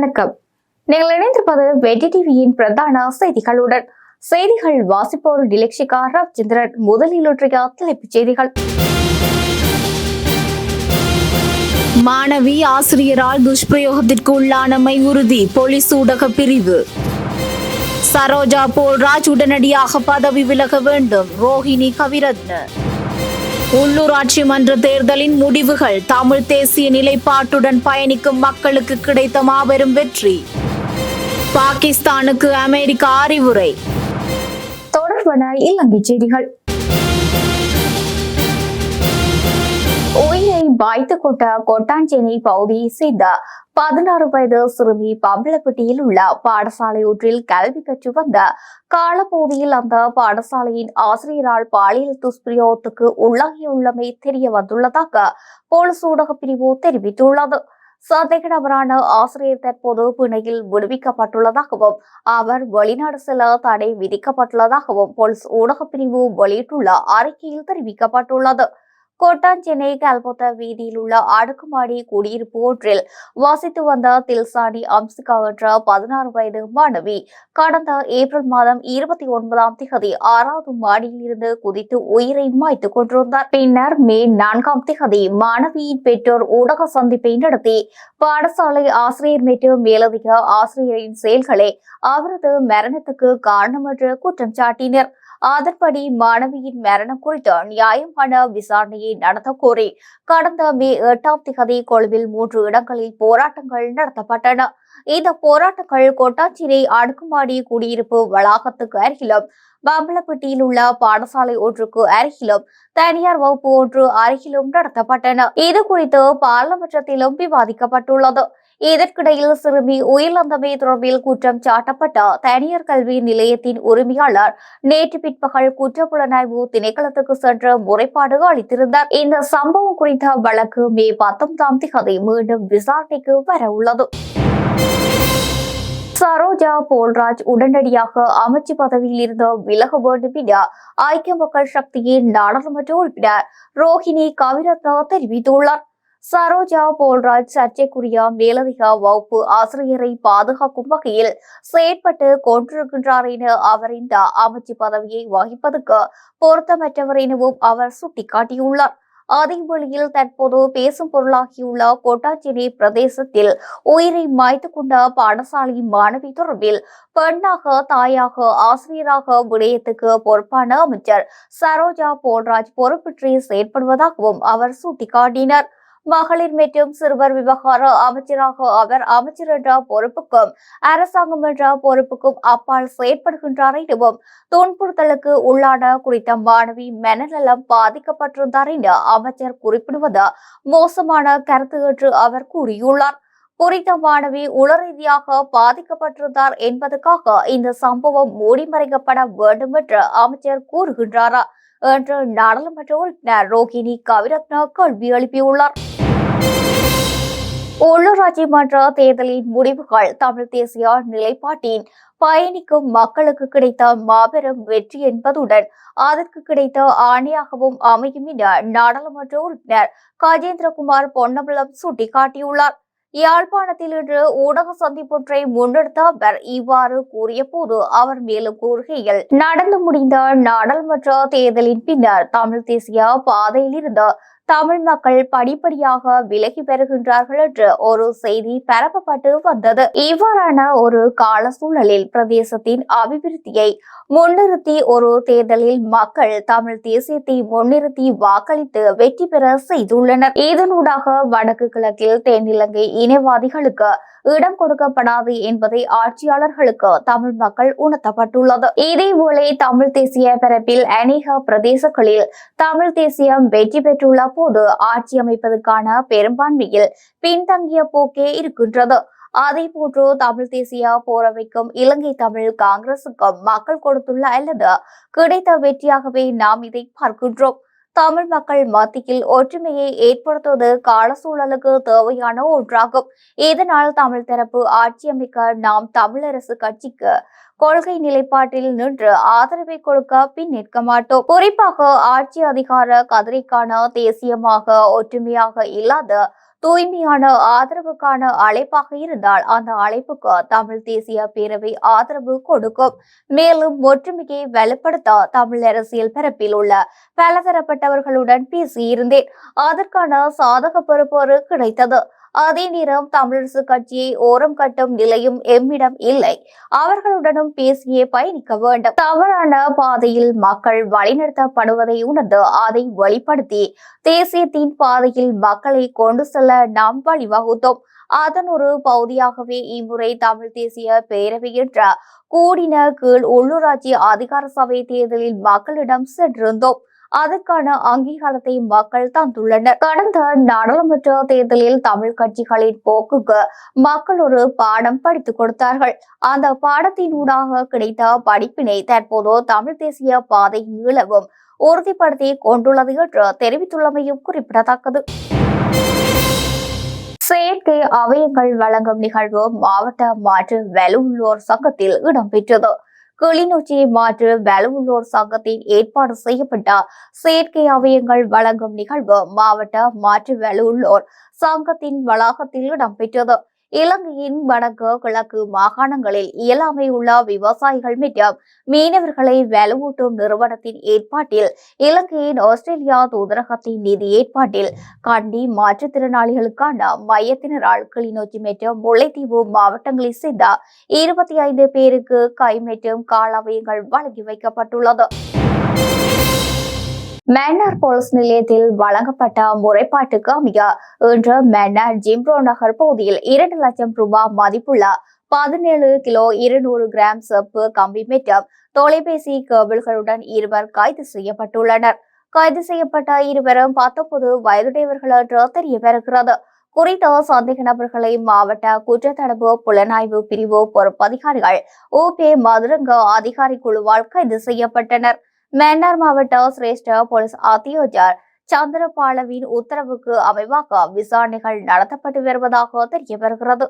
வணக்கம். நீங்கள் இணைந்திருப்பது வெட்டி டிவியின் பிரதான செய்திகளுடன். செய்திகள் வாசிப்போர் டிலக்ஷிகா ரவிச்சந்திரன் முதலில் ஒன்றிய தலைப்புச் செய்திகள். மாணவி ஆசிரியரால் துஷ்பிரயோகத்திற்கு உள்ளானமை உறுதி போலீஸ் ஊடக பிரிவு. சரோஜா போல்ராஜ் உடனடியாக பதவி விலக வேண்டும். ரோஹிணி கவிரத்ன. உள்ளூராட்சி மன்ற தேர்தலின் முடிவுகள் தமிழ் தேசிய நிலைப்பாட்டுடன் பயணிக்கும் மக்களுக்கு கிடைத்த மாபெரும் வெற்றி. பாகிஸ்தானுக்கு அமெரிக்கா அறிவுரை. தொடர்பான இலங்கை செய்திகள். உயிரை பாய்த்து கொட்டாஞ்சேனை பகுதியை சேர்ந்த பதினாறு வயது சிறுமி பம்பளப்பட்டியில் உள்ள பாடசாலை ஒன்றில் கல்வி கற்று வந்த காலப்பகுதியில் அந்த பாடசாலையின் ஆசிரியரால் பாலியல் துஷ்பிரயோகத்துக்கு உள்ளாகியுள்ளமை தெரிய வந்துள்ளதாக போலீஸ் ஊடக பிரிவு தெரிவித்துள்ளது. சந்தேக நபரான ஆசிரியர் தற்போது பிணையில் விடுவிக்கப்பட்டுள்ளதாகவும் அவர் வெளிநாடு செல்ல தடை விதிக்கப்பட்டுள்ளதாகவும் போலீஸ் ஊடகப் பிரிவு வெளியிட்டுள்ள அறிக்கையில் தெரிவிக்கப்பட்டுள்ளது. கோட்டாஞ்சென்னை கல்பொத்த வீதியில் உள்ள அடுக்குமாடி குடியிருப்பு ஒன்றில் வாசித்து வந்த தில்சானி அம்சிகா என்ற பதினாறு வயது மாணவி கடந்த ஏப்ரல் மாதம் இருபத்தி ஒன்பதாம் திகதி ஆறாவது மாடியில் இருந்து குதித்து உயிரை மாய்த்துக் கொண்டிருந்தார். பின்னர் மே நான்காம் திகதி மாணவியின் பெற்றோர் ஊடக சந்திப்பை நடத்தி பாடசாலை ஆசிரியர் மற்றும் மேலதிக ஆசிரியரின் செயல்களே அவரது மரணத்துக்கு காரணம் என்று குற்றம் சாட்டினர். அதன்படி மாணவியின் மரணம் குறித்து நியாயமான விசாரணையை நடத்த கோரி கடந்த மே எட்டாம் திகதி கொழுவில் மூன்று இடங்களில் போராட்டங்கள் நடத்தப்பட்டன. இந்த போராட்டங்கள் கொட்டாச்சிரை அடுக்குமாடி குடியிருப்பு வளாகத்துக்கு அருகிலும் பம்பளப்பட்டியில் உள்ள பாடசாலை ஒன்றுக்கு அருகிலும் தனியார் வகுப்பு ஒன்று அருகிலும் நடத்தப்பட்டன. இது குறித்து பாராளுமன்றத்திலும் விவாதிக்கப்பட்டுள்ளது. இதற்கிடையில் சிறுமி உயிரிழந்தமை தொடர்பில் குற்றம் சாட்டப்பட்ட தனியார் கல்வி நிலையத்தின் உரிமையாளர் நேற்று பிற்பகல் குற்றப்புலனாய்வு திணைக்களத்துக்கு சென்று முறைப்பாடு அளித்திருந்தார். இந்த சம்பவம் குறித்த வழக்கு மே பத்தொன்பதாம் தேதி மீண்டும் விசாரணைக்கு வர உள்ளது. சரோஜா போல்ராஜ் உடனடியாக அமைச்சு பதவியில் இருந்து விலக வேண்டும் என ஐக்கிய மக்கள் சக்தியின் நாடாளுமன்ற உறுப்பினர் ரோஹிணி கவிரத்னா தெரிவித்துள்ளார். சரோஜா போல்ராஜ் சர்ச்சைக்குரிய மேலதிக வகுப்பு ஆசிரியரை பாதுகாக்கும் வகையில் செயற்பட்டு கொண்டிருக்கின்றார் என அவர் இந்த அமைச்சு பதவியை வகிப்பதற்கு பொருத்தமற்றவர் எனவும் அவர் சுட்டிக்காட்டியுள்ளார். அதே வழியில் தற்போது பேசும் பொருளாகியுள்ள கோட்டாச்சேரி பிரதேசத்தில் உயிரை மாய்த்து கொண்ட பாடசாலை மாணவி தொடர்பில் பெண்ணாக தாயாக ஆசிரியராக விடயத்துக்கு பொறுப்பான அமைச்சர் சரோஜா போல்ராஜ் பொறுப்பற்றி செயற்படுவதாகவும் அவர் சுட்டிக்காட்டினார். மகளிர் மற்றும் சிறுவர் விவகார அமைச்சராக அவர் அமைச்சர் என்ற பொறுப்புக்கும் அரசாங்கம் என்ற பொறுப்புக்கும் அப்பால் செயற்படுகின்றார் எனவும் துன்புறுத்தலுக்கு உள்ளான குறித்த மாணவி மனநலம் பாதிக்கப்பட்டிருந்தார் என அமைச்சர் குறிப்பிடுவது மோசமான கருத்து என்று அவர் கூறியுள்ளார். குறித்த மாணவி உளரீதியாக பாதிக்கப்பட்டிருந்தார் என்பதற்காக இந்த சம்பவம் மூடிமறைக்கப்பட வேண்டும் என்று அமைச்சர் கூறுகின்றாரா? என்று நாடாளுமன்ற உறுப்பினர் ரோகிணி கவிரத்னா கேள்வி எழுப்பியுள்ளார். உள்ளூராட்சி மன்ற தேர்தலின் முடிவுகள் தமிழ் தேசிய நிலைப்பாட்டின் பயணிக்கும் மக்களுக்கு கிடைத்த மாபெரும் வெற்றி என்பதுடன் அதற்கு கிடைத்த ஆணையாகவும் அமையும் என நாடாளுமன்ற உறுப்பினர் கஜேந்திரகுமார் பொன்னம்பலம் சுட்டிக்காட்டியுள்ளார். யாழ்ப்பாணத்தில் இன்று ஊடக சந்திப்பொன்றை முன்னெடுத்த அவர் இவ்வாறு கூறிய போது அவர் மேலும் கூறுகையில் நடந்து முடிந்த நாடாளுமன்ற தேர்தலின் பின்னர் தமிழ் தேசிய பாதையில் இருந்த தமிழ் மக்கள் படிப்படியாக விலகி பெறுகின்றார்கள் என்று ஒரு செய்தி பரப்பப்பட்டு வந்தது. இவ்வாறான ஒரு கால சூழலில் பிரதேசத்தின் அபிவிருத்தியை முன்னிறுத்தி ஒரு தேர்தலில் மக்கள் தமிழ் தேசியத்தை முன்னிறுத்தி வாக்களித்து வெற்றி பெற செய்துள்ளனர். இதனூடாக வடக்கு கிழக்கில் தென்னிலங்கை இனவாதிகளுக்கு இடம் கொடுக்கப்படாது என்பதை ஆட்சியாளர்களுக்கு தமிழ் மக்கள் உணர்த்தப்பட்டுள்ளது. இதேபோல தமிழ் தேசிய பரப்பில் அநேக பிரதேசங்களில் தமிழ் தேசியம் வெற்றி பெற்றுள்ள தற்போது ஆட்சி அமைப்பதற்கான பெரும்பான்மையில் பின்தங்கிய போக்கே இருக்கின்றது. அதே போன்று தமிழ் தேசிய போரவைக்கும் இலங்கை தமிழ் காங்கிரசுக்கும் மக்கள் கொடுத்துள்ள அல்லது கிடைத்த வெற்றியாகவே நாம் இதை பார்க்கின்றோம். தமிழ் மக்கள் மத்தியில் ஒற்றுமையை ஏற்படுத்துவது கால சூழலுக்கு தேவையான ஒன்றாகும். இதனால் தமிழ் தரப்பு ஆட்சி அமைக்க நாம் தமிழரசு கட்சிக்கு கொள்கை நிலைப்பாட்டில் நின்று ஆதரவை கொடுக்க பின் நிற்க மாட்டோம். குறிப்பாக ஆட்சி அதிகார கதிரைக்கான தேசியமாக ஒற்றுமையாக இல்லாத தூய்மையான ஆதரவுக்கான அழைப்பாக இருந்தால் அந்த அழைப்புக்கு தமிழ் தேசிய பேரவை ஆதரவு கொடுக்கும். மேலும் ஒற்றுமையை வலுப்படுத்த தமிழ் அரசியல் பரப்பில் உள்ள பலதரப்பட்டவர்களுடன் பேசியிருந்தேன். அதற்கான சாதக பொறுப்போடு கிடைத்தது. அதே நேரம் தமிழரசு கட்சியை ஓரம் கட்டும் நிலையும் எம்மிடம் இல்லை. அவர்களுடனும் பேசியே பயணிக்க வேண்டும். தவறான பாதையில் மக்கள் வழிநடத்தப்படுவதை உணர்ந்து அதை வெளிப்படுத்தி தேசியத்தின் பாதையில் மக்களை கொண்டு செல்ல நாம் வழிவகுத்தோம். அதன் ஒரு பகுதியாகவே இம்முறை தமிழ் தேசிய பேரவை என்ற கூடின கீழ் உள்ளூராட்சி அதிகார சபை தேர்தலில் மக்களிடம் சென்றிருந்தோம். அதற்கான அங்கீகாரத்தை மக்கள் தந்துள்ளனர். கடந்த நாடாளுமன்ற தேர்தலில் தமிழ் கட்சிகளின் போக்குக்கு மக்கள் ஒரு பாடம் படித்துக் கொடுத்தார்கள். அந்த பாடத்தினூடாக கிடைத்த படிப்பினை தற்போது தமிழ் தேசிய பாதை மீளவும் உறுதிப்படுத்தி கொண்டுள்ளது என்று தெரிவித்துள்ளமையும் குறிப்பிடத்தக்கது. செயற்கை அவயங்கள் வழங்கும் நிகழ்வு மாவட்ட மாற்று வலுவுள்ளோர் சங்கத்தில் இடம்பெற்றது. கிளிநொச்சியை மாற்று வலுவுள்ளோர் சங்கத்தின் ஏற்பாடு செய்யப்பட்ட செயற்கை அவயங்கள் வழங்கும் நிகழ்வு மாவட்ட மாற்று வலுவுள்ளோர் சங்கத்தின் வளாகத்தில் இடம்பெற்றது. இலங்கையின் வடக்கு கிழக்கு மாகாணங்களில் இயலாமை உள்ள விவசாயிகள் மற்றும் மீனவர்களை வலுவூட்டும் நிறுவனத்தின் ஏற்பாட்டில் இலங்கையின் ஆஸ்திரேலியா தூதரகத்தின் நிதி ஏற்பாட்டில் கண்டி மாற்றுத்திறனாளிகளுக்கான மையத்தினரால் கிளிநொச்சி மற்றும் முல்லைத்தீவு மாவட்டங்களைச் சேர்ந்த இருபத்தி ஐந்து பேருக்கு கை மற்றும் காலவயங்கள் வழங்கி வைக்கப்பட்டுள்ளது. மன்னார் போலீஸ் நிலையத்தில் வழங்கப்பட்ட முறைப்பாட்டுக்கு அமைய இன்று மன்னார் ஜிம்ரோ நகர் பகுதியில் இரண்டு லட்சம் ரூபாய் மதிப்புள்ள பதினேழு கிலோ இருநூறு கிராம் செப்பு கம்பி மற்றும் தொலைபேசி கேபிள்களுடன் இருவர் கைது செய்யப்பட்டுள்ளனர். கைது செய்யப்பட்ட இருவரும் பத்தொன்பது வயதுடையவர்கள் என்று தெரிய வருகிறது குறித்த சந்தேக நபர்களை மாவட்ட குற்றத்தடுப்பு புலனாய்வு பிரிவு பொறுப்பதிகாரிகள் ஓபே மதுரங்க அதிகாரி குழுவால் கைது செய்யப்பட்டனர். மன்னார் மாவட்ட சிரேஷ்ட போலீஸ் அத்தியோஜர் சந்திரபாலவின் உத்தரவுக்கு அமைவாக விசாரணைகள் நடத்தப்பட்டு வருவதாக தெரிய வருகிறது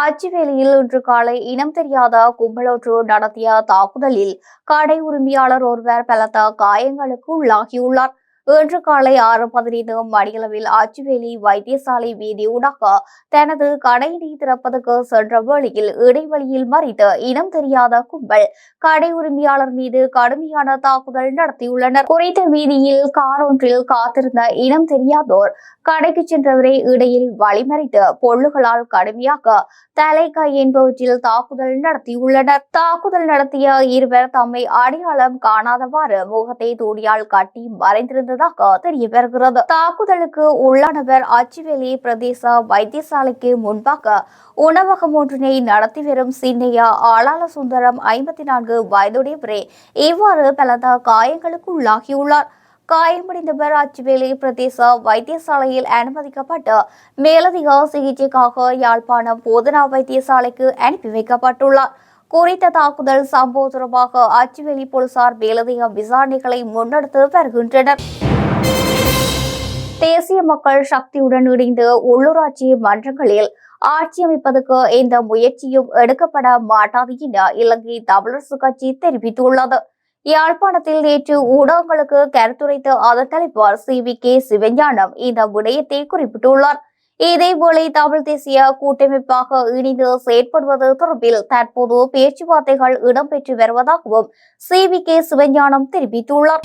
அச்சுவேலியில் இன்று காலை இனம் தெரியாத கும்பலொன்று நடத்திய தாக்குதலில் கடை உரிமையாளர் ஒருவர் பலத்த காயங்களுக்கு உள்ளாகியுள்ளார். இன்று காலை ஆறு பதினைந்து மணியளவில் அச்சுவேலி வைத்தியசாலை வீதியூடாக தனது கடையினை திறப்பதற்கு சென்ற வேளையில் இடைவெளியில் மறித்து இனம் தெரியாத கும்பல் கடை உரிமையாளர் மீது கடுமையான தாக்குதல் நடத்தியுள்ளனர். குறித்த வீதியில் கார் ஒன்றில் காத்திருந்த இனம் தெரியாதோர் கடைக்கு சென்றவரை இடையில் வழிமறித்து பொள்ளுகளால் கடுமையாக தலைக்கை என்பவற்றில் தாக்குதல் நடத்தியுள்ளனர். தாக்குதல் நடத்திய இருவர் தம்மை அடையாளம் காணாதவாறு முகத்தை தூடியால் கட்டி இருந்ததாக தெரிய வருகிறது தாக்குதலுக்கு உள்ளானவர் அச்சுவேலி பிரதேச வைத்தியசாலைக்கு முன்பாக உணவகம் ஒன்றினை நடத்தி வரும் சின்னையா ஆளாள சுந்தரம் ஐம்பத்தி நான்கு வயதுடையவரே இவ்வாறு பலத காயங்களுக்கு உள்ளாகியுள்ளார். காயமடைந்தவர் அச்சுவேலி பிரதேச வைத்தியசாலையில் அனுமதிக்கப்பட்டு மேலதிக சிகிச்சைக்காக யாழ்ப்பாணம் போதனா வைத்தியசாலைக்கு அனுப்பி வைக்கப்பட்டுள்ளார். குறித்த தாக்குதல் சம்பவம் தொடர்பாக அச்சுவேலி போலீசார் மேலதிக விசாரணைகளை முன்னெடுத்து வருகின்றனர். தேசிய மக்கள் சக்தியுடன் இணைந்து உள்ளூராட்சி மன்றங்களில் ஆட்சி அமைப்பதற்கு எந்த முயற்சியும் எடுக்கப்பட மாட்டாது என இலங்கை தமிழரசு கட்சி தெரிவித்துள்ளது. யாழ்ப்பாணத்தில் நேற்று ஊடகங்களுக்கு கருத்துரைத்த அதன் தலைவர் சி வி கே சிவஞானம் இந்த விடயத்தை குறிப்பிட்டுள்ளார். இதேவேளை தமிழ் தேசிய கூட்டமைப்பாக இணைந்து செயற்படுவது தொடர்பில் தற்போது பேச்சுவார்த்தைகள் இடம்பெற்று வருவதாகவும் சி வி கே சிவஞானம் தெரிவித்துள்ளார்.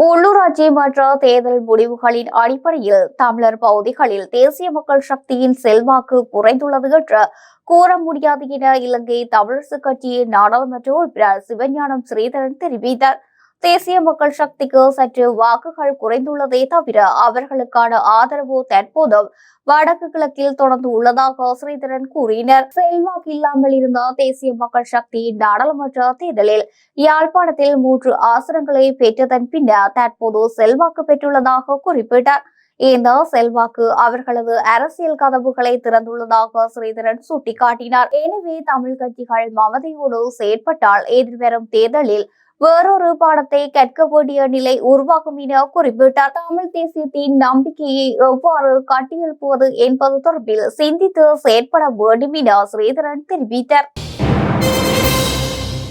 உள்ளூராட்சி மன்ற தேர்தல் முடிவுகளின் அடிப்படையில் தமிழர் பகுதிகளில் தேசிய மக்கள் சக்தியின் செல்வாக்கு குறைந்துள்ளது என்று கூற முடியாது என இலங்கை தமிழரசு கட்சியின் நாடாளுமன்ற உறுப்பினர் சிவஞானம் ஸ்ரீதரன் தெரிவித்தார். தேசிய மக்கள் சக்திக்கு சற்று வாக்குகள் குறைந்துள்ளதே தவிர அவர்களுக்கான ஆதரவு தற்போதும் வடக்கு கிழக்கில் தொடர்ந்து உள்ளதாக ஸ்ரீதரன் கூறினர். செல்வாக்கு இல்லாமல் இருந்த தேசிய மக்கள் சக்தி நாடாளுமன்ற தேர்தலில் யாழ்ப்பாணத்தில் மூன்று ஆசனங்களை பெற்றதன் பின்னர் தற்போது செல்வாக்கு பெற்றுள்ளதாக குறிப்பிட்டார். இந்த செல்வாக்கு அவர்களது அரசியல் கதவுகளை திறந்துள்ளதாக ஸ்ரீதரன் சுட்டிக்காட்டினார். எனவே தமிழ் கட்சிகள் மமதையோடு செயற்பட்டால் எதிர்வரும் தேர்தலில் வேறொரு பாடத்தை கற்க வேண்டிய நிலை உருவாகும் என குறிப்பிட்டார். தமிழ் தேசியத்தின் நம்பிக்கையை எவ்வாறு கட்டியெழுப்புவது என்பது தொடர்பில் சிந்தித்து செயற்பட வேண்டும் என ஸ்ரீதரன் தெரிவித்தார்.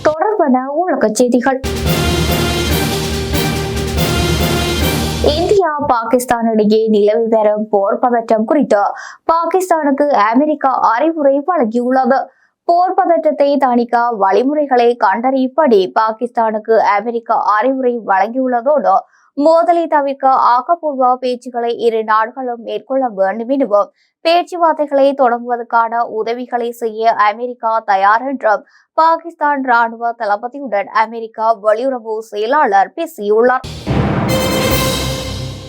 தொடர்பான உலகச் செய்திகள். இந்தியா பாகிஸ்தான் இடையே நிலவி வரும் போர் பதற்றம் குறித்து பாகிஸ்தானுக்கு அமெரிக்கா அறிவுரை வழங்கியுள்ளது. போர் பதற்றத்தை தணிக்க வழிமுறைகளை கண்டறியும்படி பாகிஸ்தானுக்கு அமெரிக்கா அறிவுரை வழங்கியுள்ளதோடு மோதலை தவிர்க்க ஆக்கப்பூர்வ பேச்சுக்களை இரு நாடுகளும் மேற்கொள்ள வேண்டும் எனவும் பேச்சுவார்த்தைகளை தொடங்குவதற்கான உதவிகளை செய்ய அமெரிக்கா தயார் என்றும் பாகிஸ்தான் ராணுவ தளபதியுடன் அமெரிக்கா வெளியுறவு செயலாளர் பேசியுள்ளார்.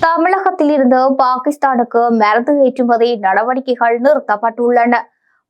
தமிழகத்தில் இருந்து பாகிஸ்தானுக்கு மருந்து ஏற்றுமதி நடவடிக்கைகள் நிறுத்தப்பட்டுள்ளன.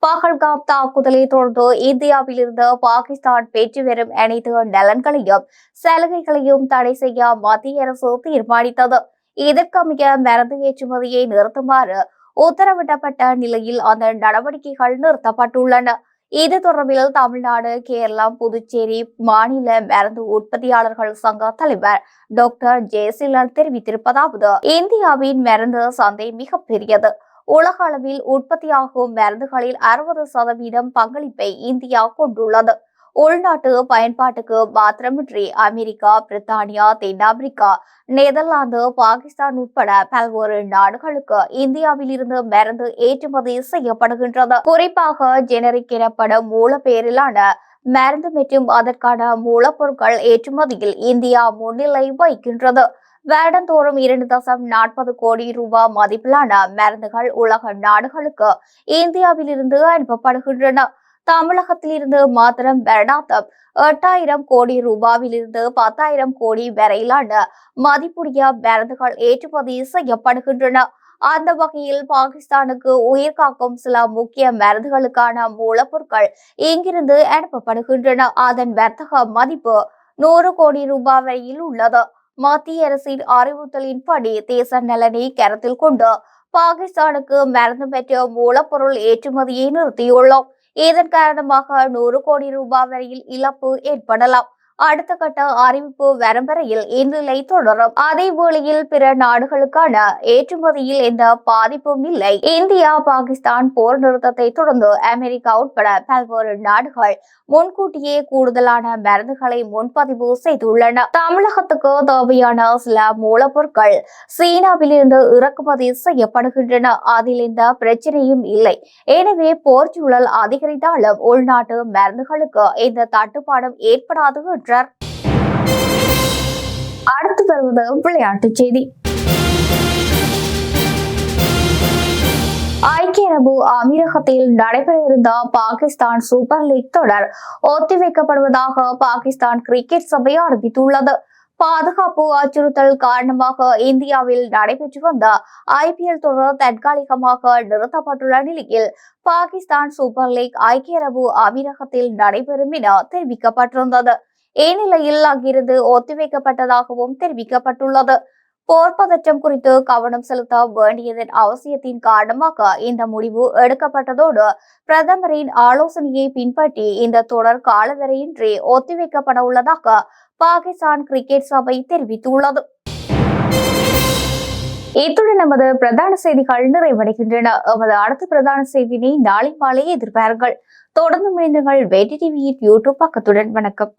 பகல்காம் தாக்குதலை தொடர்ந்து இந்தியாவில் இருந்து பாகிஸ்தான் பெற்று வரும் அனைத்து நலன்களையும் சலுகைகளையும் தடை செய்ய மத்திய அரசு தீர்மானித்தது. இதற்கமைய மருந்து ஏற்றுமதியை நிறுத்துமாறு உத்தரவிடப்பட்ட நிலையில் அந்த நடவடிக்கைகள் நிறுத்தப்பட்டுள்ளன. இது தொடர்பில் தமிழ்நாடு கேரளம் புதுச்சேரி மாநில மருந்து உற்பத்தியாளர்கள் சங்க தலைவர் டாக்டர் ஜெயசீலன் தெரிவித்திருப்பதாவது இந்தியாவின் மருந்து சந்தை மிகப்பெரியது உலக அளவில் உற்பத்தியாகும் மருந்துகளில் அறுபது சதவீதம் பங்களிப்பை இந்தியா கொண்டுள்ளது. உள்நாட்டு பயன்பாட்டுக்கு மாத்திரமின்றி அமெரிக்கா பிரித்தானியா தென்னாப்பிரிக்கா நெதர்லாந்து பாகிஸ்தான் உட்பட பல்வேறு நாடுகளுக்கு இந்தியாவில் இருந்து மருந்து ஏற்றுமதி செய்யப்படுகின்றது. குறிப்பாக ஜெனரிக் எனப்படும் மூலப்பேரிலான மருந்து மற்றும் அதற்கான மூலப்பொருட்கள் ஏற்றுமதியில் இந்தியா முன்னிலை வகிக்கின்றது. வருடந்தோறும் இரண்டு தசம் நாற்பது கோடி ரூபாய் மதிப்பிலான மருந்துகள் உலக நாடுகளுக்கு இந்தியாவிலிருந்து அனுப்பப்படுகின்றன. தமிழகத்திலிருந்து மாத்திரம் வருடாந்தம் எட்டாயிரம் கோடி ரூபாவிலிருந்து பத்தாயிரம் கோடி வரையிலான மதிப்புடைய மருந்துகள் ஏற்றுமதி செய்யப்படுகின்றன. அந்த வகையில் பாகிஸ்தானுக்கு உயிர் காக்கும் சில முக்கிய மருந்துகளுக்கான மூலப்பொருட்கள் இங்கிருந்து அனுப்பப்படுகின்றன. அதன் வர்த்தக மதிப்பு நூறு கோடி ரூபாய் வரையில் உள்ளது. மத்திய அரசின் அறிவுறுத்தலின்படி தேச நலனை கருத்தில் கொண்டு பாகிஸ்தானுக்கு மருந்து பெற்ற மூலப்பொருள் ஏற்றுமதியை நிறுத்தியுள்ளோம். இதன் காரணமாக நூறு கோடி ரூபாய் வரையில் இழப்பு ஏற்படலாம். அடுத்த கட்ட அறிவிப்பு வரும் வரையில் இந்நிலை தொடரும். அதே வேளையில் பிற நாடுகளுக்கான ஏற்றுமதியில் எந்த பாதிப்பும் இல்லை. இந்தியா பாகிஸ்தான் போர் நிறுத்தத்தை தொடர்ந்து அமெரிக்கா உட்பட பல்வேறு நாடுகள் முன்கூட்டியே கூடுதலான மருந்துகளை முன்பதிவு செய்துள்ளன. தமிழகத்துக்கு தேவையான சில மூலப்பொருட்கள் சீனாவிலிருந்து இறக்குமதி செய்யப்படுகின்றன. அதில் எந்த பிரச்சனையும் இல்லை. எனவே போர் சூழல் அதிகரித்தாலும் உள்நாட்டு மருந்துகளுக்கு எந்த தட்டுப்பாடும் ஏற்படாது பெற்றார். அடுத்து வருவது விளையாட்டுச் செய்தி. ஐக்கிய அரபு அமீரகத்தில் நடைபெற இருந்த பாகிஸ்தான் சூப்பர் லீக் தொடர் ஒத்திவைக்கப்படுவதாக பாகிஸ்தான் கிரிக்கெட் சபை அறிவித்துள்ளது. பாதுகாப்பு அச்சுறுத்தல் காரணமாக இந்தியாவில் நடைபெற்று வந்த ஐபிஎல் தொடர் தற்காலிகமாக நிறுத்தப்பட்டுள்ள நிலையில் பாகிஸ்தான் சூப்பர் லீக் ஐக்கிய அரபு அமீரகத்தில் நடைபெறும் என தெரிவிக்கப்பட்டிருந்தது. இந்நிலையில் அங்கிருந்து ஒத்திவைக்கப்பட்டதாகவும் தெரிவிக்கப்பட்டுள்ளது. போர் பதற்றம் குறித்து கவனம் செலுத்த வேண்டியதன் அவசியத்தின் காரணமாக இந்த முடிவு எடுக்கப்பட்டதோடு பிரதமரின் ஆலோசனையை பின்பற்றி இந்த தொடர் காலவரையின்றி ஒத்திவைக்கப்பட உள்ளதாக பாகிஸ்தான் கிரிக்கெட் சபை தெரிவித்துள்ளது. இத்துடன் நமது பிரதான செய்திகள் நிறைவடைகின்றன. எமது அடுத்த பிரதான செய்தியினை நாளை மாலை எதிர்பாருங்கள். தொடர்ந்து இணைந்துங்கள் வெடி டிவியின் யூடியூப் பக்கத்துடன். வணக்கம்.